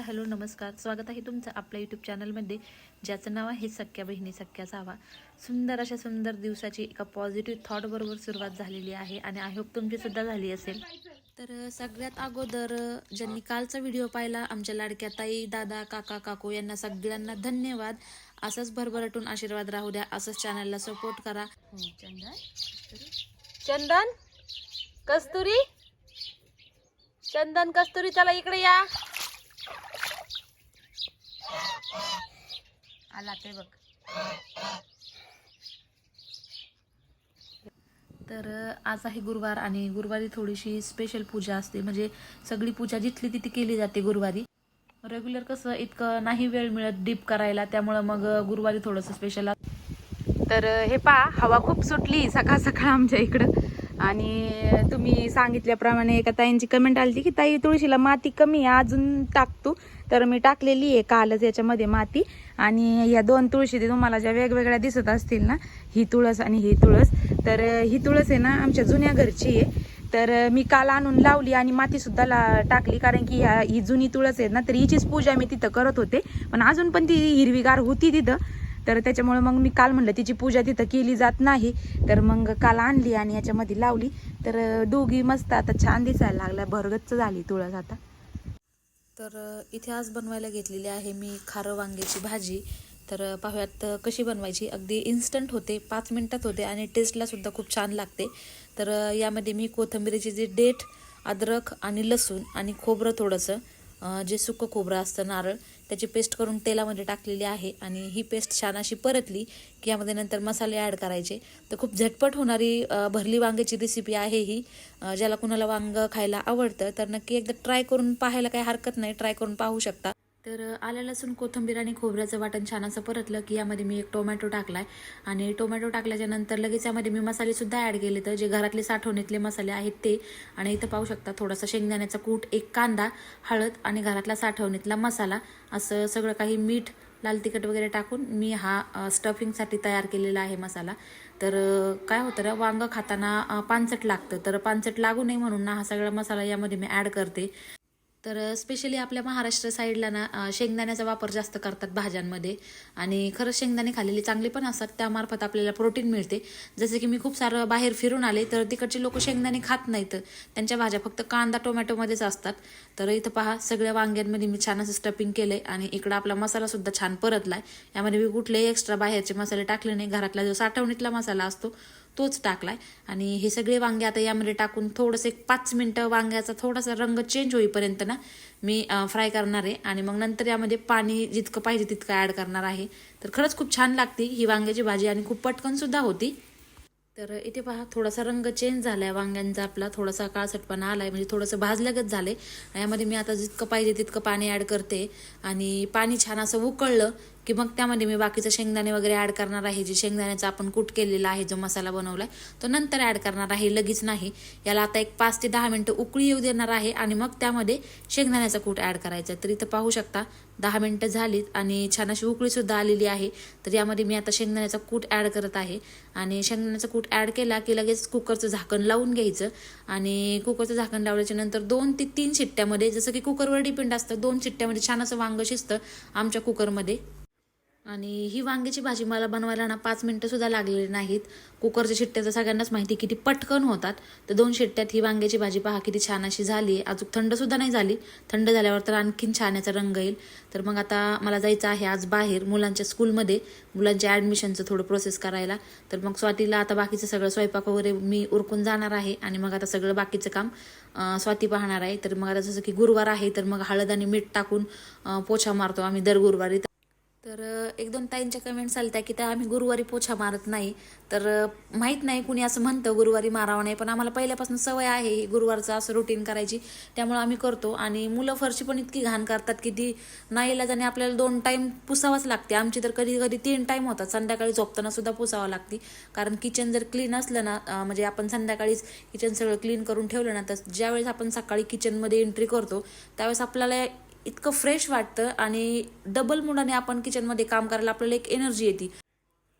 Hi hello नमस्कार. स्वागत आहे तुमचं आपल्या यूट्यूब चॅनलमध्ये ज्याचं नाव आहे सख्या बहिणी सख्या जावा सुंदर अशा सुंदर दिवसाची एका पॉझिटिव्ह थॉटबरोबर सुरुवात झालेली आहे आणि आय होप तुमची सुद्धा झाली असेल. तर सगळ्यात अगोदर ज्यांनी कालचा व्हिडिओ पाहिला आमच्या लाडक्या ताई दादा काका काकू यांना सगळ्यांना धन्यवाद. असंच भरभराटून आशीर्वाद राहू द्या असंच चॅनलला सपोर्ट करा. चंदन? कस्तुरी? चंदन कस्तुरी चला इकडे या. आला ते बघ. तर आज आहे गुरुवार आणि गुरुवारी थोडीशी स्पेशल पूजा असते. म्हणजे सगळी पूजा जिथली तिथे केली जाते गुरुवारी. रेग्युलर कसं इतकं नाही वेळ मिळत डीप करायला त्यामुळं मग गुरुवारी थोडंसं स्पेशल तर हे पहा हवा खूप सुटली सकाळ सकाळ आमच्या इकडं. आणि तुम्ही सांगितल्याप्रमाणे एका ताईंची कमेंट आली की ताई तुळशीला माती कमी आहे अजून टाकतो. तर मी टाकलेली आहे कालच याच्यामध्ये माती. आणि या दोन तुळशी ते तुम्हाला ज्या वेगवेगळ्या दिसत असतील ना ही तुळस आणि ही तुळस. तर ही तुळस आहे ना आमच्या जुन्या घरची आहे. तर मी काल आणून लावली आणि मातीसुद्धा ला टाकली कारण की ह्या ही जुनी तुळस आहे ना तर हिचीच पूजा मी तिथं करत होते. पण अजून पण ती हिरवीगार होती तिथं. तर त्याच्यामुळे मग मी काल म्हणलं तिची पूजा तिथं केली जात नाही. तर मग काल आणली आणि याच्यामध्ये लावली. तर दोघी मस्त आता छान दिसायला लागल्या. भरगच्च झाली तुळस आता. तर इथे आज बनवायला घेतलेली आहे मी खारं वांग्याची भाजी. तर अ, पाहूयात कशी बनवायची. अगदी इन्स्टंट होते पाच मिनटात होते आणि टेस्टला सुद्धा खूप छान लागते. तर यामध्ये मी कोथिंबिरीचे जे डेट अद्रक आणि लसूण आणि खोबरं थोडंसं जे सुकं खोबरं असतं नारळ त्याची पेस्ट करून तेलामध्ये टाकलेली आहे आणि ही पेस्ट छान अशी परतली की यामध्ये नंतर मसाले ॲड करायचे. तर खूप झटपट होणारी भरली वांग्याची रेसिपी आहे ही. ज्याला कुणाला वांग खायला आवडतं तर नक्की एकदा ट्राय करून पाहायला काही हरकत नाही. ट्राय करून पाहू शकता. तर आलं लसूण कोथिंबीर आणि खोबऱ्याचं वाटण छान असं परतलं की यामध्ये मी एक टोमॅटो टाकलाय. आणि टोमॅटो टाकल्याच्या नंतर लगेच यामध्ये मी मसाले सुद्धा ॲड केले तर जे घरातले साठवणीतले मसाले आहेत ते. आणि इथं पाहू शकता थोडासा शेंगदाण्याचा कूट एक कांदा हळद आणि घरातला साठवणीतला मसाला. असं सगळं काही मीठ लाल तिखट वगैरे टाकून मी हा स्टफिंगसाठी तयार केलेला आहे मसाला. तर काय होतं ना वांगं खाताना पानसट लागतं. तर पानसट लागू नये म्हणून ना हा सगळा मसाला यामध्ये मी ॲड करते. तर स्पेशली आपल्या महाराष्ट्र साईडला ना शेंगदाण्याचा वापर जास्त करतात भाज्यांमध्ये. आणि खरंच शेंगदाणे खाल्लेले चांगले पण असतात. त्यामार्फत आपल्याला प्रोटीन मिळते. जसे की मी खूप सारं बाहेर फिरून आले तर तिकडचे लोक शेंगदाणे खात नाहीत. त्यांच्या भाज्या फक्त कांदा टोमॅटोमध्येच असतात. तर इथं पहा सगळ्या वांग्यांमध्ये मी छान असं स्टफिंग आहे आणि इकडं आपला मसालासुद्धा छान परतला आहे यामध्ये मी कुठलेही एक्स्ट्रा बाहेरचे मसाले टाकले नाही. घरातला जो साठवणीतला मसाला असतो तोच टाकलाय. आणि हे सगळे वांगे आता यामध्ये टाकून थोडंसं एक पाच मिनटं वांग्याचा थोडासा रंग चेंज होईपर्यंत ना मी फ्राय करणार आहे. आणि मग नंतर यामध्ये पाणी जितकं पाहिजे तितकं ॲड करणार आहे. तर खरंच खूप छान लागते ही वांग्याची भाजी आणि खूप पटकन सुद्धा होती. तर इथे पहा थोडासा रंग चेंज झालाय वांग्यांचा आपला. थोडासा काळसटपणा आलाय म्हणजे थोडंसं भाजल्यागत झालंय. यामध्ये मी आता जितकं पाहिजे तितकं पाणी ॲड करते. आणि पाणी छान असं उकळलं. की मग त्यामध्ये मी बाकीचं शेंगदाणे वगैरे ॲड करणार आहे. जे शेंगदाण्याचा आपण कूट केलेला आहे जो मसाला बनवला आहे तो नंतर ॲड करणार आहे. लगेच नाही. याला आता एक पाच ते दहा मिनटं उकळी येऊ देणार आहे आणि मग त्यामध्ये शेंगदाण्याचा कूट ॲड करायचा. तर इथं पाहू शकता दहा मिनटं झालीत आणि छान अशी उकळीसुद्धा आलेली आहे. तर यामध्ये मी आता शेंगदाण्याचा कूट ॲड करत आहे. आणि शेंगदाण्याचा कूट ॲड केला की लगेच कुकरचं झाकण लावून घ्यायचं. आणि कुकरचं झाकण लावल्याच्या नंतर दोन ते तीन शिट्ट्यामध्ये जसं की कुकरवर डिपेंड असतं दोन शिट्ट्यामध्ये छान असं वांग शिजतं आमच्या कुकरमध्ये. आणि ही वांग्याची भाजी मला बनवायला ना पाच मिनटं सुद्धा लागलेली नाहीत. कुकरच्या शिट्ट्या तर सगळ्यांनाच माहिती किती पटकन होतात. तर दोन शिट्ट्यात ही वांग्याची भाजी पहा किती छान अशी झाली. आहे अजून थंड सुद्धा नाही झाली. थंड झाल्यावर तर आणखीन छान याचा रंग येईल. तर मग आता मला जायचं आहे आज बाहेर मुलांच्या स्कूलमध्ये. मुलांच्या ॲडमिशनचं थोडं प्रोसेस करायला. तर मग स्वातीला आता बाकीचं सगळं स्वयंपाक वगैरे मी उरकून जाणार आहे आणि मग आता सगळं बाकीचं काम स्वाती पाहणार आहे. तर मग आता जसं की गुरुवार आहे तर मग हळद आणि मीठ टाकून पोछा मारतो आम्ही दर गुरुवारी. तर एक दोन ताईंच्या कमेंट्स आल्या की त्या आम्ही गुरुवारी पोछा मारत नाही. तर माहीत नाही कुणी असं म्हणतं गुरुवारी मारावं नाही पण आम्हाला पहिल्यापासून सवय आहे ही गुरुवारचं असं रुटीन करायची. त्यामुळे आम्ही करतो आणि मुलं फरशी पण इतकी घाण करतात की ती नाही जाणे आपल्याला दोन टाईम पुसावंच लागते. आमची तर कधी कधी तीन टाईम होतात. संध्याकाळी झोपताना सुद्धा पुसावं लागते. कारण किचन जर क्लीन असलं ना म्हणजे आपण संध्याकाळीच किचन सगळं क्लीन करून ठेवलं ना तर ज्यावेळेस आपण सकाळी किचनमध्ये एंट्री करतो त्यावेळेस आपल्याला इतकं फ्रेश वाटतं आणि डबल मुडाने आपण किचनमध्ये काम करायला आपल्याला एक एनर्जी येते.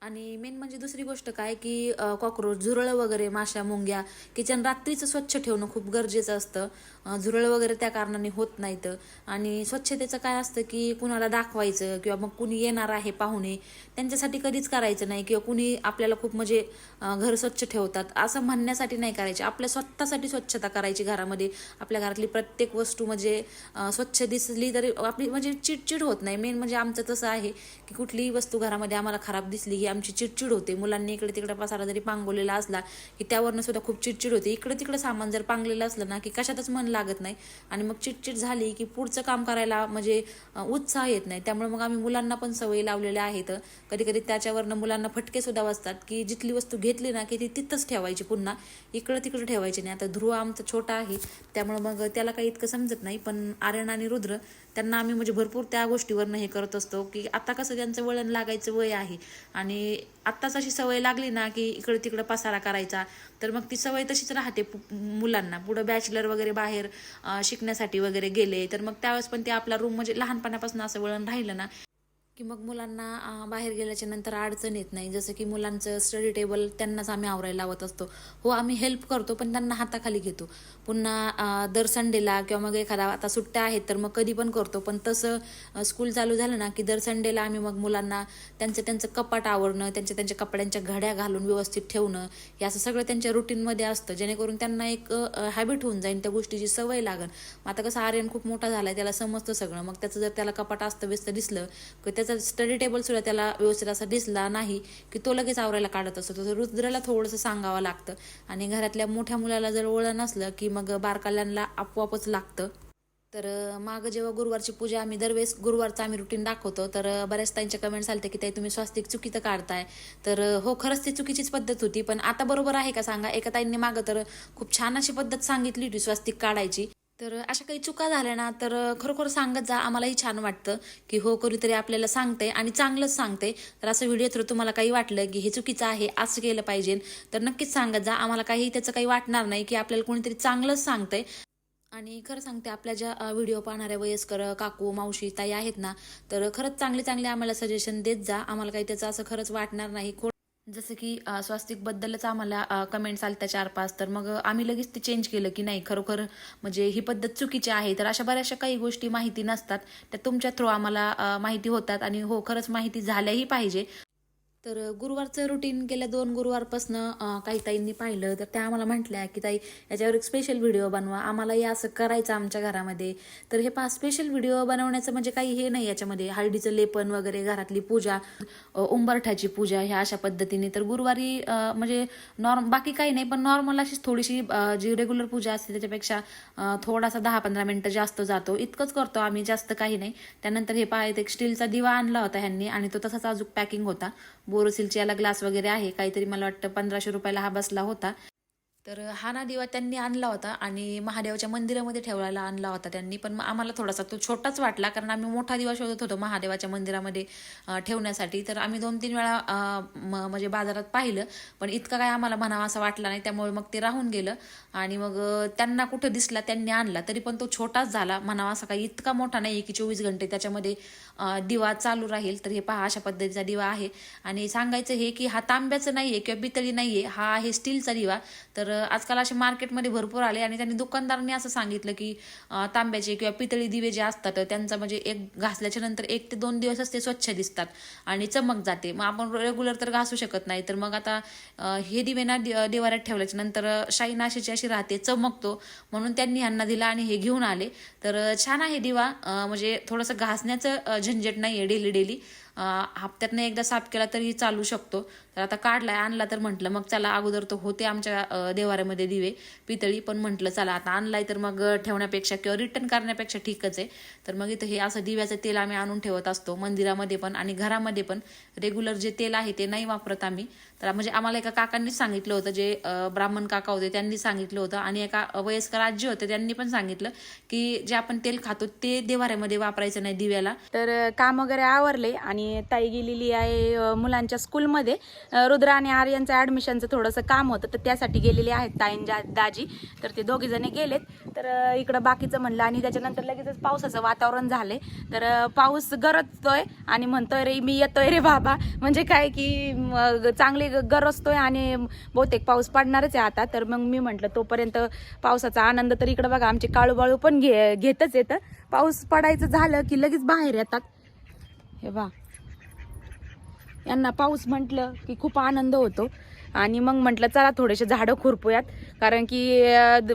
आणि मेन म्हणजे दुसरी गोष्ट काय की कॉक्रोच झुरळं वगैरे माशा मुंग्या किचन रात्रीचं स्वच्छ ठेवणं खूप गरजेचं असतं. झुरळं वगैरे त्या कारणाने होत नाहीत. आणि स्वच्छतेचं काय असतं की कुणाला दाखवायचं किंवा मग कुणी येणार आहे पाहुणे त्यांच्यासाठी कधीच करायचं नाही किंवा कुणी आपल्याला खूप म्हणजे घर स्वच्छ ठेवतात. असं म्हणण्यासाठी नाही करायचे. आपल्या स्वतःसाठी स्वच्छता करायची घरामध्ये. आपल्या घरातली प्रत्येक वस्तू म्हणजे स्वच्छ दिसली तरी आपली म्हणजे चिडचिड होत नाही. मेन म्हणजे आमचं तसं आहे की कुठलीही वस्तू घरामध्ये आम्हाला खराब दिसली की आमची चिडचिड होते. मुलांनी इकडे तिकडे पसारा जरी पांगवलेला असला की त्यावरनं सुद्धा खूप चिडचिड होते. इकडे तिकडे सामान जर पांगलेलं असलं ना की कशातच मन लागत नाही. आणि मग चिडचिड झाली की पुढचं काम करायला म्हणजे उत्साह येत नाही. त्यामुळे मग आम्ही मुलांना पण सवयी लावलेल्या आहेत. कधी कधी त्याच्यावरनं मुलांना फटके सुद्धा बसतात की जिथली वस्तू घेतली ना की ती तिथंच ठेवायची पुन्हा. इकडं तिकडं ठेवायची नाही. आता ध्रुव आमचा छोटा आहे. त्यामुळे मग त्याला काही इतकं समजत नाही. पण आर्यन आणि रुद्र त्यांना आम्ही म्हणजे भरपूर त्या गोष्टीवरनं हे करत असतो की आता कसं त्यांचं वळण लागायचं वय आहे आणि आत्ताच अशी सवय लागली ना की इकडे तिकडे पसारा करायचा तर मग ती सवय तशीच राहते पु- मुलांना. पुढं बॅचलर वगैरे बाहेर शिकण्यासाठी वगैरे गेले तर मग त्यावेळेस पण ते आपला रूम म्हणजे लहानपणापासून असं वळण राहिलं ना की मग मुलांना बाहेर गेल्याच्यानंतर अडचण येत नाही. जसं की मुलांचं स्टडी टेबल त्यांनाच आम्ही आवरायला लावत असतो. हो आम्ही हेल्प करतो पण त्यांना हाताखाली घेतो. पुन्हा दर संडेला किंवा मग एखादा आता सुट्ट्या आहेत तर मग कधी पण करतो. पण तसं स्कूल चालू झालं ना की दर संडेला आम्ही मग मुलांना त्यांचं त्यांचं कपाट आवरणं त्यांच्या त्यांच्या कपड्यांच्या घड्या घालून व्यवस्थित ठेवणं हे असं सगळं त्यांच्या रुटीनमध्ये असतं. जेणेकरून त्यांना एक हॅबिट होऊन जाईल त्या गोष्टीची सवय लागेल मग आता कसं आर्यन खूप मोठा झालाय त्याला समजतं सगळं. मग त्याचं जर त्याला कपाट असतं व्यस्त दिसलं की त्याचं स्टडी टेबल सुद्धा त्याला व्यवस्थित असा दिसला नाही की तो लगेच आवरायला काढत असतो. तसं रुद्राला थोडंसं सांगावं लागतं. आणि घरातल्या मोठ्या मुलाला जर ओळख नसलं की मग बारकाल्यांना आपोआपच लागतं. तर मागं जेव्हा गुरुवारची पूजा आम्ही दरवेळेस गुरुवारचं आम्ही रुटीन दाखवतो तर बऱ्याच त्यांच्या कमेंट्स आलते की ताई तुम्ही स्वास्तिक चुकीचं काढताय. तर हो खरंच ती चुकीचीच पद्धत होती पण आता बरोबर आहे का सांगा? एका ताईंनी मागं तर खूप छान अशी पद्धत सांगितली होती स्वास्तिक काढायची. तर अशा काही चुका झाल्या ना तर खरोखर सांगत जा. आम्हालाही छान वाटतं की हो कोणीतरी आपल्याला सांगते आणि चांगलंच सांगते तर असं व्हिडिओ थ्रू तुम्हाला काही वाटलं की हे चुकीचं आहे असं केलं पाहिजे तर नक्कीच सांगत जा. आम्हाला काही त्याचं काही वाटणार नाही की आपल्याला कोणीतरी चांगलंच सांगते आणि खरं सांगते आपल्या ज्या व्हिडिओ पाहणाऱ्या वयस्कर काकू मावशी ताई आहेत ना तर खरंच चांगले चांगले आम्हाला सजेशन देत जा. आम्हाला काही त्याचं असं खरंच वाटणार नाही. जसं की स्वास्तिकबद्दलच आम्हाला कमेंट्स आल्या त्या चार पाच तर मग आम्ही लगेच ते चेंज केलं की नाही खरोखर म्हणजे ही पद्धत चुकीची आहे. तर अशा बऱ्याचशा काही गोष्टी माहिती नसतात. त्या तुमच्या थ्रू आम्हाला माहिती होतात. आणि हो खरंच माहिती झाल्याही पाहिजे. तर गुरुवारचं रुटीन गेल्या दोन गुरुवारपासनं काही ताईंनी पाहिलं. तर त्या आम्हाला म्हटल्या की ताई याच्यावर एक स्पेशल व्हिडिओ बनवा. आम्हालाही असं करायचं आमच्या घरामध्ये. तर हे पा स्पेशल व्हिडिओ बनवण्याचं म्हणजे काही हे नाही याच्यामध्ये. हळदीचं लेपन वगैरे घरातली पूजा उंबरठाची उंबरठ्याची पूजा ह्या अशा पद्धतीने. तर गुरुवारी म्हणजे नॉर्म बाकी काही नाही पण नॉर्मल अशीच थोडीशी जी रेग्युलर पूजा असते त्याच्यापेक्षा थोडासा दहा पंधरा मिनटं जास्त जातो. इतकंच करतो आम्ही जास्त काही नाही. त्यानंतर हे पहा एक स्टीलचा दिवा आणला होता ह्यांनी आणि तो तसाच अजून पॅकिंग होता. बोरोसिलचे याला ग्लास वगैरे आहे. काहीतरी मला वाटतं पंधराशे रुपयाला हा बसला होता. तर हा ना दिवा त्यांनी आणला होता आणि महादेवाच्या मंदिरामध्ये ठेवायला आणला होता त्यांनी. पण मग आम्हाला थोडासा तो छोटाच वाटला कारण आम्ही मोठा दिवा शोधत होतो महादेवाच्या मंदिरामध्ये ठेवण्यासाठी. तर आम्ही दोन तीन वेळा म- म्हणजे बाजारात पाहिलं पण इतका काय आम्हाला म्हणावा असं वाटला नाही. त्यामुळे मग ते राहून गेलं आणि मग त्यांना कुठं दिसला त्यांनी आणला. तरी पण तो छोटाच झाला. म्हणावा असा काही इतका मोठा नाही की चोवीस घंटे त्याच्यामध्ये दिवा चालू राहील. तर हे पहा अशा पद्धतीचा दिवा आहे. आणि सांगायचं हे की हा तांब्याचं नाही आहे किंवा पितळी आहे हा आहे स्टीलचा दिवा. तर तर आजकाल असे मार्केटमध्ये भरपूर आले आणि त्यांनी दुकानदारांनी असं सांगितलं की तांब्याचे किंवा पितळी दिवे जे असतात त्यांचा म्हणजे एक घासल्याच्या नंतर एक ते दोन दिवसच ते स्वच्छ दिसतात आणि चमक जाते. मग आपण रेग्युलर तर घासू शकत नाही तर मग आता हे दिवे ना दिवाऱ्यात देवाऱ्यात ठेवल्याच्या नंतर शाई नाशेची अशी राहते चमकतो. म्हणून त्यांनी ह्यांना दिला आणि हे घेऊन आले. तर छान आहे दिवा म्हणजे थोडंसं घासण्याचं झंझट नाही आहे डेली डेली. हप्त्यातनं एकदा साफ केला तरी चालू शकतो. तर आता काढलाय आणला तर म्हटलं मग चला अगोदर तो होते आमच्या देवाऱ्यामध्ये दिवे पितळी पण म्हटलं चला आता आणलाय तर मग ठेवण्यापेक्षा किंवा रिटर्न करण्यापेक्षा ठीकच आहे. तर मग इथं हे असं दिव्याचं तेल आम्ही आणून ठेवत असतो मंदिरामध्ये पण आणि घरामध्ये पण. रेग्युलर जे तेल आहे ते नाही वापरत आम्ही. तर म्हणजे आम्हाला एका काकांनीच सांगितलं होतं जे ब्राह्मण काका होते त्यांनी सांगितलं होतं आणि एका वयस्कर आजी होते त्यांनी पण सांगितलं की जे आपण तेल खातो ते देवाऱ्यामध्ये वापरायचं नाही दिव्याला. तर काम वगैरे आवरले आणि ताई गेलेली आहे मुलांच्या स्कूलमध्ये. रुद्र आणि आर्यांचं ॲडमिशनचं थोडंसं काम होतं तर त्यासाठी गेलेले आहेत ताईन दाजी. तर ते दोघे गेलेत. तर इकडं बाकीचं म्हणलं आणि त्याच्यानंतर लगेचच पावसाचं वातावरण झाले तर पाऊस गरजतोय आणि म्हणतोय रे मी येतोय रे बाबा. म्हणजे काय की मग चांगली गरजतोय आणि बहुतेक पाऊस पडणारच आहे आता. तर मग मी म्हटलं तोपर्यंत पावसाचा आनंद तर इकडं बघा आमचे काळूबाळू पण घे घेतच येतं पाऊस पडायचं झालं की लगेच बाहेर येतात. हे बा यांना पाऊस म्हटलं की खूप आनंद होतो. आणि मग म्हटलं चला थोडेसे झाडं खुरपूयात. कारण की अं, द-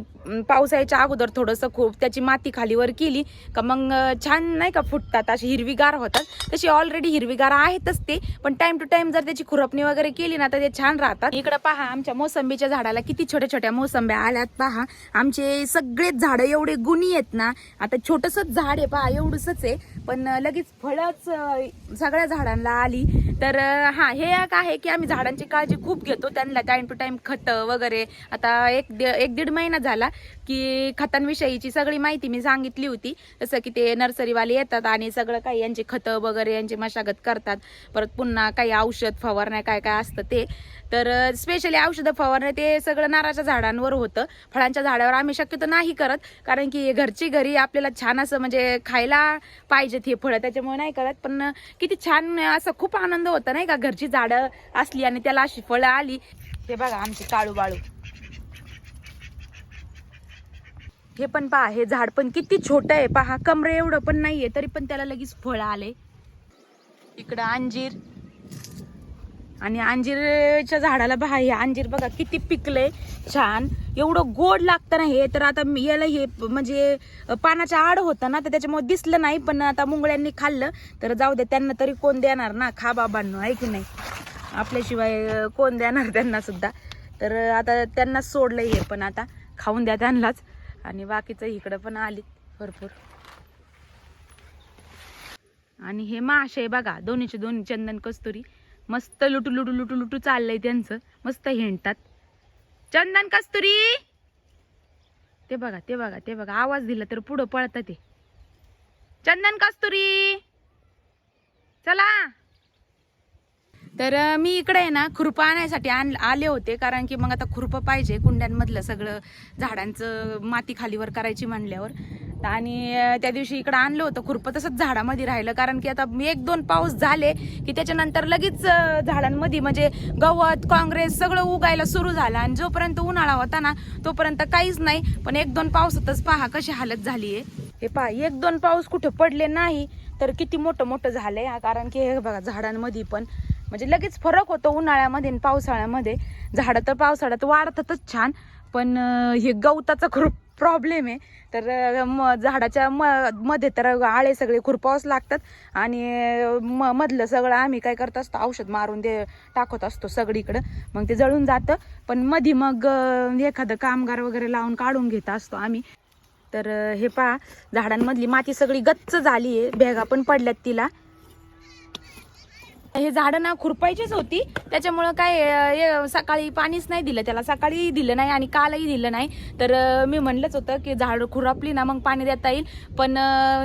अगोदर थोडंसं खूप त्याची माती खालीवर केली का मग छान नाही का फुटतात अशी हिरवीगार होतात. तशी ऑलरेडी हिरवीगार आहेतच ते पण टाइम टू टाइम जर त्याची खुरपणी वगैरे केली ना तर ते छान राहतात. इकडं पहा आमच्या मोसंबीच्या झाडाला किती छोट्या छोट्या मोसंब्या आल्यात पहा. आमचे सगळेच झाडं एवढे गुणी आहेत ना. आता छोटंसंच झाड आहे पहा एवढंसच आहे. पण लगेच फळच सगळ्या झाडांना आली. तर हां हा हे एक आहे की आम्ही झाडांची काळजी खूप घेतो. त्यांना टाइम टू टाईम खत वगैरे. आता एक दि- एक दीड महिना झाला की खतांविषयीची सगळी माहिती मी सांगितली होती. जसं की ते नर्सरीवाले येतात आणि सगळं काही यांची खतं वगैरे यांची मशागत करतात. परत पुन्हा काही औषध फवारण्या काय काय असतं ते. तर स्पेशली औषधं फवारणं ते सगळं नारळाच्या झाडांवर होतं. फळांच्या झाडावर आम्ही शक्यतो नाही करत कारण की घरची घरी आपल्याला छान असं म्हणजे खायला पाहिजेत हे फळं. त्याच्यामुळे नाही करत पण किती छान असं खूप आनंद होता नाही का? घरची झाडं असली आणि त्याला अशी फळं आली. हे बघा आमची काळू बाळू. हे पण पहा हे झाड पण किती छोटं आहे. पहा कमरे एवढं पण नाहीये तरी पण त्याला लगेच फळ आले. इकडं अंजीर. आणि अंजीरच्या झाडाला पहा हे अंजीर बघा किती पिकलंय. छान. एवढं गोड लागतं ना हे. तर आता याला हे म्हणजे पानाच्या आड होतं ना तर त्याच्यामुळे दिसलं नाही पण आता मुंगळ्यांनी खाल्लं. तर जाऊ दे त्यांना तरी कोण देणार ना? खा बाबांनो आहे की नाही? आपल्याशिवाय कोण देणार त्यांना सुद्धा? तर आता त्यांना सोडलंय हे पण आता. खाऊन द्या त्यांनाच. आणि बाकीचं इकडं पण आली भरपूर. आणि हे माशे बघा दोन्हीचे दोन्ही चंदन कस्तुरी. मस्त लुटू लुटू लुटू लुटू चाललंय त्यांचं. मस्त हिंडतात. चंदन कस्तुरी! ते बघा ते बघा ते बघा. आवाज दिला तर पुढं पळतात ते. चंदन कस्तुरी! चला! तर मी इकडे आहे ना खुरपं आणायसाठी आण आले होते. कारण की मग आता खुरपं पाहिजे कुंड्यांमधलं सगळं. झाडांचं माती खालीवर करायची म्हणल्यावर. आणि त्या दिवशी इकडं आणलं होतं खुरपं. तसंच झाडामध्ये राहिलं. कारण की आता एक दोन पाऊस झाले की त्याच्यानंतर लगेच झाडांमध्ये म्हणजे गवत काँग्रेस सगळं उगायला सुरू झालं. आणि जोपर्यंत उन्हाळा होता ना तोपर्यंत काहीच नाही. पण एक दोन पावसातच पहा कशी हालत झाली आहे. हे पहा एक दोन पाऊस कुठं पडले नाही तर किती मोठं मोठं झालं आहे कारण की हे बघा झाडांमध्ये पण म्हणजे लगेच फरक होतो उन्हाळ्यामध्ये आणि पावसाळ्यामध्ये. झाडं तर पावसाळ्यात वाढतातच छान पण हे गवताचा खूप प्रॉब्लेम आहे. तर म झाडाच्या म मध्ये तर आळे सगळे खुरपावच लागतात आणि म मधलं सगळं आम्ही काय करत असतो औषध मारून ते टाकत असतो सगळीकडं. मग ते जळून जातं पण मधी मग एखादं कामगार वगैरे लावून काढून घेत असतो आम्ही. तर हे पहा झाडांमधली माती सगळी गच्च झाली आहे भेगा पण पडल्यात तिला. हे झाडं ना खुरपायचीच होती. त्याच्यामुळं काय सकाळी पाणीच नाही दिलं त्याला. सकाळी दिलं नाही आणि कालही दिलं नाही. तर मी म्हणलंच होतं की झाड खुरपली ना मग पाणी देता येईल. पण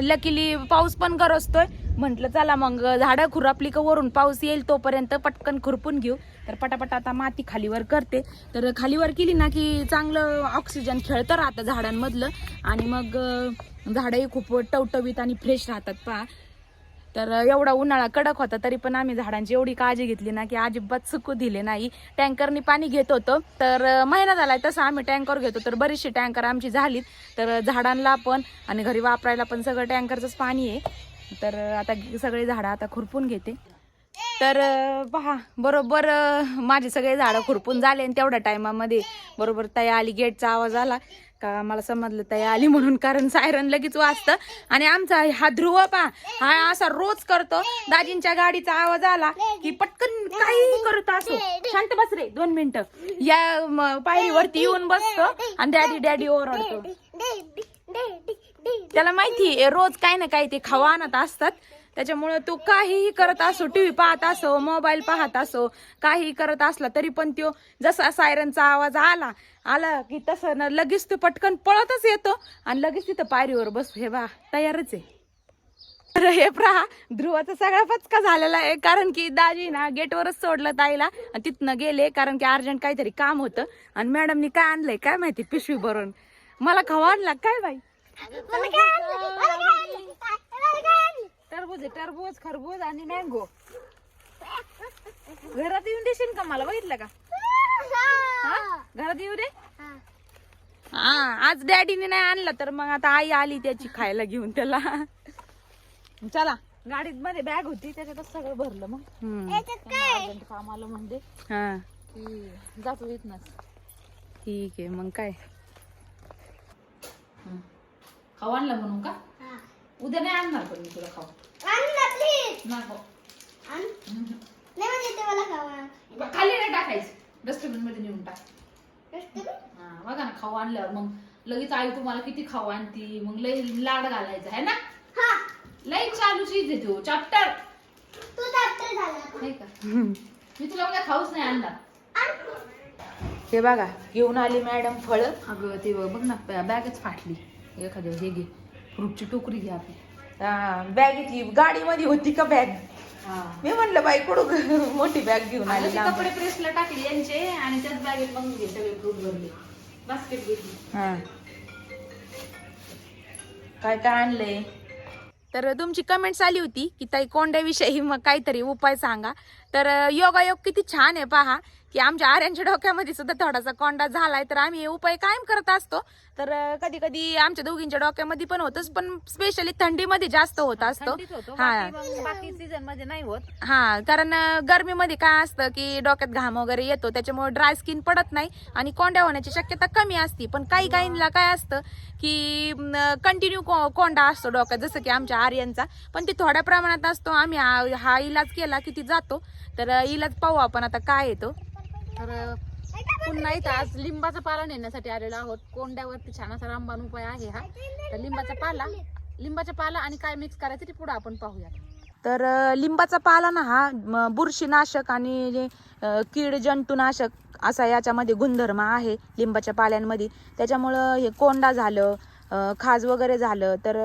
लकीली पाऊस पण गरजतोय म्हटलं चला मग झाडं खुरपली का वरून पाऊस येईल तोपर्यंत पटकन खुरपून घेऊ. तर पटापट आता माती खालीवर करते. तर खालीवर केली ना की चांगलं ऑक्सिजन खेळतं राहतं झाडांमधलं. आणि मग झाडंही खूप टवटवीत आणि फ्रेश राहतात पहा. तर एवढा उन्हाळा कडक होता तरी पण आम्ही झाडांची एवढी काळजी घेतली ना की अजिबात सुकू दिले नाही. टँकरनी पाणी घेत होतो तर महिना झालाय तसं आम्ही टँकर घेतो तर बरीचशी टँकर आमची झालीत. तर झाडांना पण आणि घरी वापरायला पण सगळं टँकरचंच पाणी आहे. तर आता सगळे झाडं आता खुरपून घेते. तर पहा बरोबर माझे सगळे झाडं खुरपून झाले आणि तेवढ्या टायमामध्ये बरोबर तया आली गेटचा आवाज आला. का मला समजलं तया आली म्हणून कारण सायरन लगेच वाजतं. आणि आमचा हा ध्रुव पा हा असा रोज करतो. दाजींच्या गाडीचा आवाज आला की पटकन काही करत असो. शांत बस रे दोन मिनिटं. या पायरीवरती येऊन बसतो आणि डॅडी डॅडी ओरडतो. त्याला माहिती रोज काय ना काय ते खावा आणत असतात. त्याच्यामुळं तो काहीही करत असो टीव्ही पाहत असो मोबाईल पाहत असो काहीही करत असला तरी पण तो जसा सायरनचा आवाज आला आला की तसं ना लगेच तो पटकन पळतच येतो आणि लगेच तिथं पायरीवर बसतो. हे बा तयारच आहे. तर हे प्रहा ध्रुवाचा सगळा पचका झालेला आहे कारण की दाजी ना गेटवरच सोडलं ताईला आणि तिथनं गेले कारण की अर्जंट काहीतरी काम होतं. आणि मॅडमनी काय आणलंय काय माहिती पिशवी भरून. मला खवा आणला काय बाई? टरबूज आहे टरबूज खरबूज आणि मँगो घरात येऊन देशील का मला? बघितलं का? हा? घरात येऊ दे. हा आज डॅडीने नाही आणला तर मग आता आई आली त्याची खायला घेऊन त्याला. चला. गाडीत मध्ये बॅग होती त्याच्यातच सगळं भरलं मग. त्यांना काम आलं म्हणजे. हा. की जातो इथनच ठीक आहे मग काय? खाऊ आणला म्हणून का? उद्या नाही आणणार पण मी तुला खाऊ. नको खाली नाही टाकायचं. डस्टबिनमध्ये नेऊन टाक. हा बघा ना खाऊ आणल्यावर. मग लगेच आई तुम्हाला किती खाऊ आणती. मग लई लाड घालायचा आहे ना? लई चालूच इथे तो. चॅप्टर नाही का? मी तुला उद्या खाऊच नाही आणणार. हे बघा घेऊन आली मॅडम फळ. अगं ते बघ ना बॅगच फाटली. एखाद्या हे घे. फ्रूटची टोकरी घे आपली. बॅगेतली गाडीमध्ये होती का बॅग मी म्हणलं बाई कुठं मोठी बॅग घेऊन आली लांब. कपडे प्रेसला टाकले यांचे आणि त्याच बॅगेत मग घे सगळे फ्रूट भरले. बास्केट घेतली. हा. काय काय आणलंय? तर तुमची कमेंट्स आली होती की ताई कोंड्याविषयी मग काहीतरी उपाय सांगा. तर योगायोग किती छान आहे पहा की आमच्या आर्यांच्या डोक्यामध्ये सुद्धा थोडासा कोंडा झालाय. तर आम्ही हे उपाय कायम करत असतो. तर कधी कधी आमच्या दोघींच्या डोक्यामध्ये पण होतच पण स्पेशली थंडीमध्ये जास्त होत असतो. हा. बाकी सीझनमध्ये नाही होत. हा कारण गरमीमध्ये काय असतं की डोक्यात घाम वगैरे येतो त्याच्यामुळे ड्राय स्किन पडत नाही आणि कोंड्या होण्याची शक्यता कमी असते. पण काही काहींना काय असतं की कंटिन्यू कोंडा असतो डोक्यात जसं की आमच्या आर्यनचा. पण ते थोड्या प्रमाणात असतो. आम्ही हा इलाज केला की ती जातो. तर इलाज पाहू आपण आता काय येतो. तर पुन्हा इथं आज लिंबाचा पाला नेण्यासाठी आलेलो आहोत. कोंड्यावरती छान असा रामबाण उपाय आहे हा. तर लिंबाचा पाला लिंबाचा पाला आणि काय मिक्स करायचं ते पुढे आपण पाहूयात. तर लिंबाचा पाला ना हा बुरशीनाशक आणि कीड जंतुनाशक असा याच्यामध्ये गुणधर्म आहे लिंबाच्या पाल्यांमध्ये. त्याच्यामुळं हे कोंडा झालं खाज वगैरे झालं तर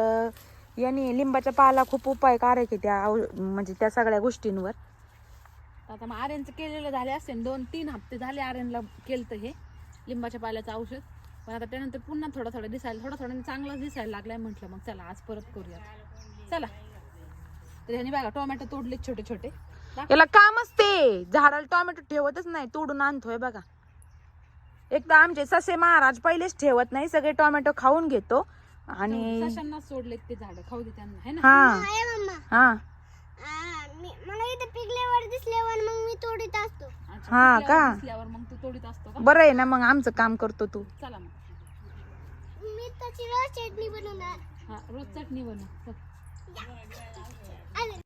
यांनी याने लिंबाचा पाला खूप उपायकारक आहे त्या म्हणजे त्या सगळ्या गोष्टींवर. तर आता मग आर्यनचं केलेलं झाले असते दोन तीन हप्ते झाले आर्यनला केलं हे लिंबाच्या पाल्याचं औषध. पण आता त्यानंतर पुन्हा थोडं थोडं दिसायला थोडं थोडं चांगलाच दिसायला लागलाय म्हटलं मग चला आज परत करूया चला. तर ह्याने बघा टोमॅटो तोडले छोटे छोटे. याला कामच ते. झाडाला टोमॅटो ठेवतच नाही तोडून आणतोय बघा. एक तर आमचे ससे महाराज पहिलेच ठेवत नाही सगळे टोमॅटो खाऊन घेतो. आणि सशांना सोडले ते झाड खाऊ दे त्यांना है ना? हा. हा. मला इथे पिकल्यावर दिसल्यावर मग मी तोडीत असतो. अच्छा, हा पिकल्यावर का? दिसल्यावर मग तू तोडीत असतो का? बरं आहे ना मग आमचं काम करतो तू. चला मग. मी त्याची रोज चटणी बनवणार. हा रोज चटणी बनव. आले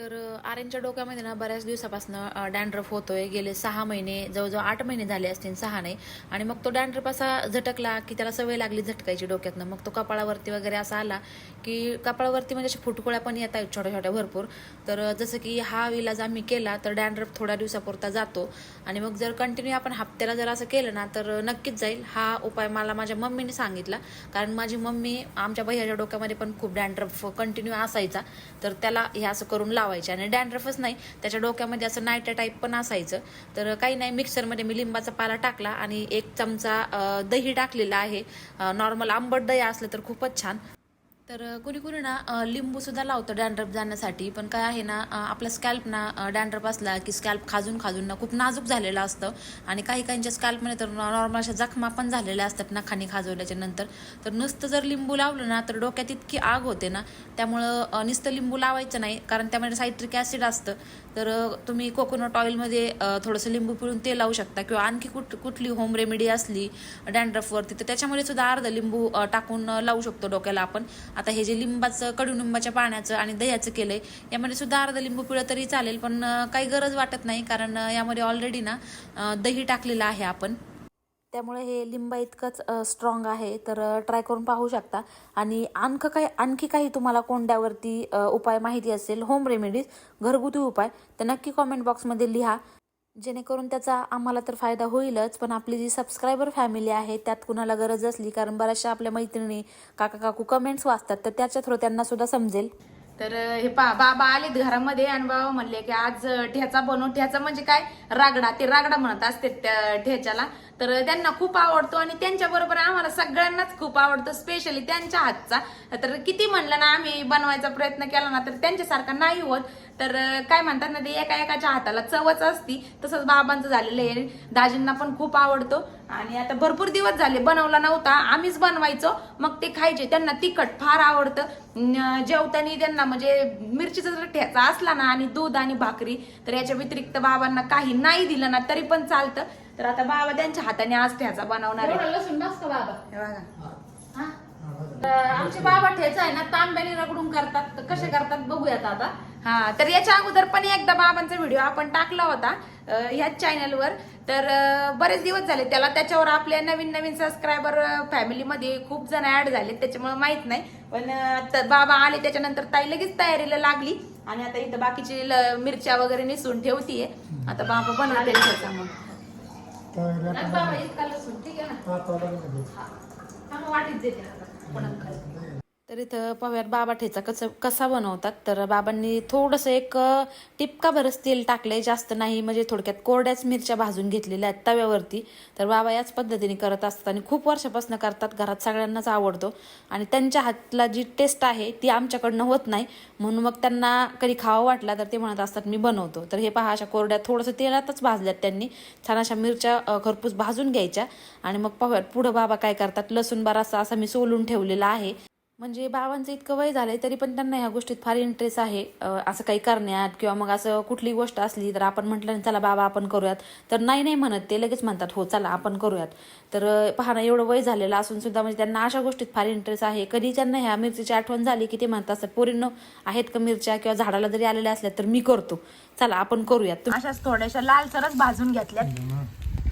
तर आर्यनच्या डोक्यामध्ये ना बऱ्याच दिवसापासून डॅन्ड्रफ होतोय. गेले सहा महिने जवळजवळ आठ महिने झाले असतील सहा नाही. आणि मग तो डॅन्ड्रफ असा झटकला की त्याला सवय लागली झटकायची डोक्यातनं. मग तो कपाळावरती वगैरे असा आला की कपाळावरती म्हणजे अशा फुटकुळ्या पण येत आहेत छोट्या छोट्या भरपूर. तर जसं की हा इलाज आम्ही केला तर डॅन्ड्रफ थोड्या दिवसापुरता जातो. आणि मग जर कंटिन्यू आपण हप्त्याला जर असं केलं ना तर नक्कीच जाईल. हा उपाय मला माझ्या मम्मीने सांगितला. कारण माझी मम्मी आमच्या भैयाच्या डोक्यामध्ये पण खूप डॅन्ड्रफ कंटिन्यू असायचा. तर त्याला हे असं करून लावायचे आणि डॅन्ड्रफच नाही. त्याच्या डोक्यामध्ये असं नायट्या टाईप पण असायचं. तर काही नाही मिक्सरमध्ये मी लिंबाचा पाला टाकला आणि एक चमचा दही टाकलेला आहे. नॉर्मल आंबट दही असलं तर खूपच छान. तर कुणी कुणी ना लिंबूसुद्धा लिंबू सुद्धा लावतं डॅन्ड्रप जाण्यासाठी. पण काय आहे ना आपला स्कॅल्प ना डॅन्ड्रप असला की स्कॅल्प खाजून खाजून ना खूप नाजूक झालेलं असतं. आणि काही काहींच्या स्कॅल्पमध्ये तर नॉर्मल अशा जखमा पण झालेल्या असतात ना खाणी खाजवल्याच्या नंतर. तर नुसतं जर लिंबू लावलं ना तर डोक्यात इतकी आग होते ना त्यामुळं नुसतं लिंबू लावायचं नाही. कारण त्यामध्ये सायट्रिक ॲसिड असतं. तर तुम्ही कोकोनट ऑइलमध्ये थोडंसं लिंबू पिळून ते लावू शकता. किंवा आणखी कुठ कुठली होम रेमेडी असली डॅन्ड्रफवरती तर त्याच्यामध्ये सुद्धा अर्ध लिंबू टाकून लावू शकतो डोक्याला आपण. आता हे जे लिंबाचं कडुलिंबाच्या पाण्याचं आणि दह्याचं केलंय यामध्ये सुद्धा अर्ध लिंबू पिळं तरी चालेल पण काही गरज वाटत नाही कारण यामध्ये ऑलरेडी ना दही टाकलेलं आहे आपण. त्यामुळे हे लिंबा इतकंच स्ट्रॉंग आहे तर ट्राय करून पाहू शकता. आणि आणखं काही आणखी काही तुम्हाला कोंड्यावरती उपाय माहिती असेल होम रेमेडीज घरगुती उपाय तर नक्की कॉमेंट बॉक्समध्ये लिहा. जेणेकरून त्याचा आम्हाला तर फायदा होईलच पण आपली जी सबस्क्रायबर फॅमिली आहे त्यात कुणाला गरज असली कारण बऱ्याचशा आपल्या मैत्रिणी काका काकू कमेंट्स वाचतात तर त्याच्या थ्रू त्यांना सुद्धा समजेल. तर हे पा बाबा आलेत घरामध्ये आणि बाबा म्हणले की आज ठ्याचा ठेचा बनव ठेचा म्हणजे काय? रागडा ते रागडा म्हणत असते त्या ठेच्याला. तर त्यांना खूप आवडतो आणि त्यांच्याबरोबर आम्हाला सगळ्यांनाच खूप आवडतो स्पेशली त्यांच्या हातचा. तर किती म्हणलं ना आम्ही बनवायचा प्रयत्न केला ना तर त्यांच्यासारखा नाही होत. तर काय म्हणतात ना ते एका एकाच्या हाताला चवच असती तसंच बाबांचं झालेलं आहे. दाजींना पण खूप आवडतो. आणि आता भरपूर दिवस झाले बनवला नव्हता. आम्हीच बनवायचो. मग ते खायचे. त्यांना तिखट फार आवडतं. जेवताना त्यांना म्हणजे मिरचीचा जर ठेचा असला ना आणि दूध आणि भाकरी तर याच्या व्यतिरिक्त बाबांना काही नाही दिलं ना तरी पण चालतं. तर आता बाबा त्यांच्या हाताने आज ठेचा बनवणार आहे. लसूण बस का बाबा? हे बघा. आमचे बाबा ठेचा आहे ना तांब्याने रगडून करतात. तर कसे करतात बघूयात आता. हा तर याच्या अगोदर पण एकदा बाबांचा व्हिडिओ आपण टाकला होता अं, ह्याच चॅनलवर तर अं, बरेच दिवस झाले त्याला. त्याच्यावर आपल्या नवीन नवीन सबस्क्रायबर फॅमिलीमध्ये खूप जण ऍड झाले. त्याच्यामुळे माहीत नाही. पण अं, बाबा आले त्याच्यानंतर ताई लगेच तयारीला लागली. आणि आता इथं बाकीची ल- मिरच्या वगैरे निसून ठेवतीये. आता बाबा बनवते ठेचा मग नाही बाबा इतका तर इथं पाहूयात बाबा ठेचा कसं कसा बनवतात? तर बाबांनी थोडंसं एक टिपका भरस तेल टाकलंय जास्त नाही म्हणजे थोडक्यात कोरड्याच मिरच्या भाजून घेतलेल्या आहेत तव्यावरती. तर बाबा याच पद्धतीने करत असतात आणि खूप वर्षापासून करतात घरात सगळ्यांनाच आवडतो. आणि त्यांच्या हातला जी टेस्ट आहे ती आमच्याकडनं होत नाही. म्हणून मग त्यांना कधी खावं वाटला तर ते म्हणत असतात मी बनवतो. तर हे पहा अशा कोरड्या थोडंसं तेलातच भाजल्यात त्यांनी. छान अशा मिरच्या खरपूस भाजून घ्यायच्या. आणि मग पाहूयात पुढं बाबा काय करतात? लसूण बरासा असा मी सोलून ठेवलेला आहे. म्हणजे बाबांचं इतकं वय झालंय तरी पण त्यांना ह्या गोष्टीत फार इंटरेस्ट आहे. असं काही करण्यात किंवा मग असं कुठली गोष्ट असली तर आपण म्हटलं ना चला बाबा आपण करूयात. तर नाही नाही म्हणत ते लगेच म्हणतात हो चला आपण करूयात. तर अं, पहा ना एवढं वय झालेलं असून सुद्धा म्हणजे त्यांना अशा गोष्टीत फार इंटरेस्ट आहे. कधी त्यांना ह्या मिरचीची आठवण झाली की ते म्हणतात असतात पोरींनो आहेत का मिरच्या किंवा झाडाला जरी आलेल्या असल्या तर मी करतो. चला आपण करूयात. तुम्ही- अशाच थोड्याशा लालसरच भाजून घेतल्यात.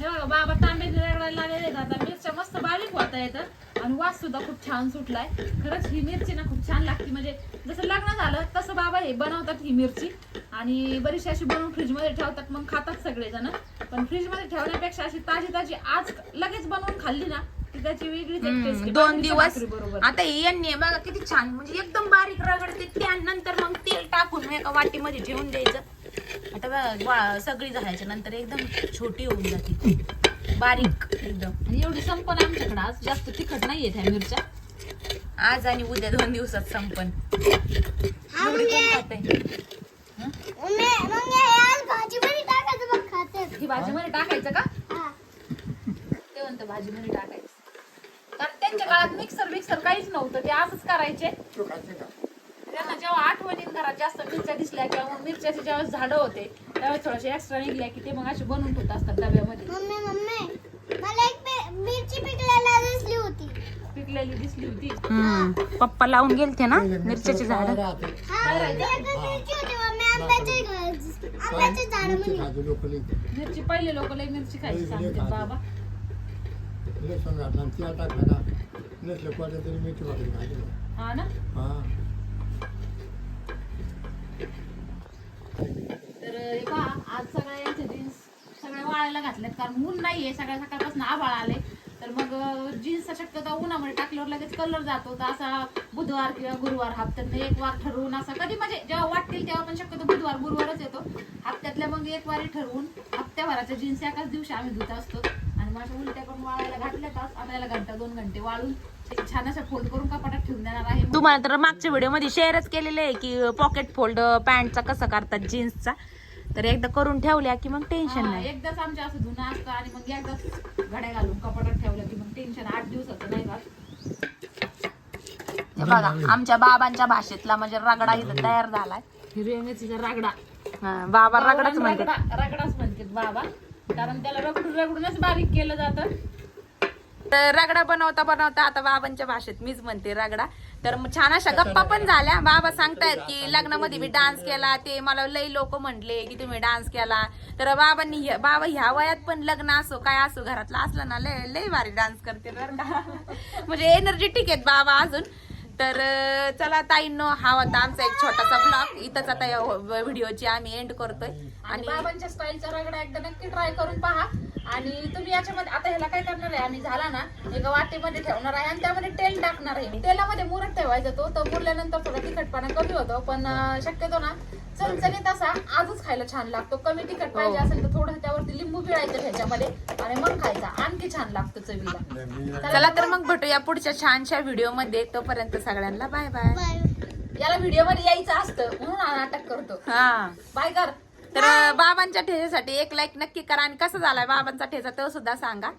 हे बघा बाबा तांब्याने रगडायला लागलेले आता मिरच्या मस्त बारीक होता येतं आणि वास सुद्धा खूप छान सुटलाय. खरंच ही मिरची ना खूप छान लागते. म्हणजे जसं लग्न झालं तसं बाबा हे बनवतात ही मिरची. आणि बरीचशी अशी बनवून फ्रीजमध्ये ठेवतात. मग खातात सगळेजण. पण फ्रीजमध्ये ठेवण्यापेक्षा अशी ताजी ताजी आज लगेच बनवून खाल्ली ना त्याची आहे. दोन दिवस. आता हे यांनी बघा किती छान. म्हणजे एकदम बारीक रगडते. त्यानंतर मग तेल टाकून एका वाटीमध्ये ठेवून द्यायचं. आता सगळी झाल्याच्यानंतर एकदम छोटी होऊन जाते बारीक एकदम. आणि एवढी संपण आमच्याकडे आज. जास्त तिखट नाहीये त्या मिरच्या. आज आणि उद्या दोन दिवसात संपन एवढी कोण हे? टाकायचं बघ खाते. ही भाजीमध्ये टाकायचं का? हा. ते म्हणतं भाजीमध्ये टाकायचं. कारण त्यांच्या काळात मिक्सर मिक्सर काहीच नव्हतं. ते असंच करायचे. त्यांना जेव्हा आठवणीत घरात जास्त मिरच्या दिसल्या किंवा मग मिरच्याचे ज्यावेळेस झाडं होते त्यावेळेस थोडेसे एक्स्ट्रा निघल्या की ते मग असे बनवून ठेवत असतात डब्यामध्ये. मम्मी मम्मी मला एक पे- मिरची पिकलेला दिसली होती. पिकलेली दिसली होती. हम्म. पप्पा लावून गेलते ना मिरच्याची झाड? हा ती एकच मिरची होती मम्मी आंब्याचे आंब्याचे झाड म्हणे मिरची पहिले लोक लई मिरची खायची. सांगते बाबा. लसूण घातला आणि तेल टाकलं का नसलं कोणत्या तरी मेथी भाकरी खायची. हा ना? हा. हे पहा आज सगळ्या जीन्स सगळ्या वाळायला घातल्यात कारण ऊन नाही आहे सगळ्या सकाळपासून आभाळ आले. तर मग जीन्सचा शक्यतो उन्हामध्ये टाकल्यावर लगेच कलर जातो. तर असा बुधवार किंवा गुरुवार हप्त्यातनं एक वार ठरवून असा कधी म्हणजे जेव्हा वाटतील तेव्हा पण शक्यतो बुधवार गुरुवारच येतो. हप्त्यातल्या मग एक वारी ठरवून हप्त्याभराच्या जीन्स एकाच दिवशी आम्ही धुत असतो. आणि माझ्या उलट्या पण वाळायला घातल्या तास आणायला घंटा दोन घंटे वाळून एक छान अशा फोल्ड करून कपाटात ठेवून देणार आहे. तुम्हाला तर मागच्या व्हिडिओमध्ये शेअरच केलेले आहे की पॉकेट फोल्ड पॅन्टचा कसा करतात जीन्सचा तर एकदा करून ठेवल्या की मग टेन्शन हा, नाही. एकदाच आमच्या असं धुणं असतं आणि मग एकदाच घड्या घालून कपाटात ठेवलं की मग टेन्शन आठ दिवसाचं नाही हे बघा आमच्या बाबांच्या भाषेतला म्हणजे रगडा इथं तयार झालाय. हिरव्या मिरचीचा रगडा. हा, बाबा रगडाच म्हणते रगडा रगडाच म्हणतात बाबा. कारण त्याला रगडून रगडूनच बारीक केलं जातं. तर रगडा बनवता बनवता आता बाबांच्या भाषेत मीच म्हणते रगडा. तर छान अशा गप्पा पण झाल्या. बाबा सांगतायत की लग्नामध्ये मी डान्स केला. ते मला लई लोक म्हटले की तुम्ही डान्स केला. तर बाबांनी बाबा ह्या वयात पण लग्न असो काय असो घरातलं असलं ना लय लय भारी डान्स करते बरं का. म्हणजे एनर्जेटिक आहेत बाबा अजून. तर चला ताईंनो हा होता आमचा एक छोटासा ब्लॉग इथंच आता या व्हिडिओची आम्ही एंड करतोय. आणि बाबांच्या स्टाईलचा रगडा एकदा नक्की ट्राय करून पहा. आणि तुम्ही याच्यामध्ये आता ह्याला काय करणार आहे? आम्ही झाला ना एका वाटीमध्ये ठेवणार आहे आणि त्यामध्ये तेल टाकणार आहे. तेलामध्ये मुरत ठेवायचा तो तर मुरल्यानंतर थोडा तिखटपणा कमी होतो पण शक्यतो ना चणचणीत असा आजच खायला छान लागतो. कमी तिखट पाहिजे असेल तर थोडं त्यावरती लिंबू पिळायचं ह्याच्यामध्ये आणि मग खायचा. आणखी छान लागतं चवीला. चला तर मग भेटूया पुढच्या छानशा व्हिडिओमध्ये. तोपर्यंत सगळ्यांना बाय बाय. बाय. याला व्हिडिओमध्ये यायचं असतं म्हणून नाटक करतो. हा. बाय कर. तर बाबांच्या ठेच्यासाठी एक लाईक नक्की करा आणि कसं झालाय बाबांचा ठेचा तो सुद्धा सांगा.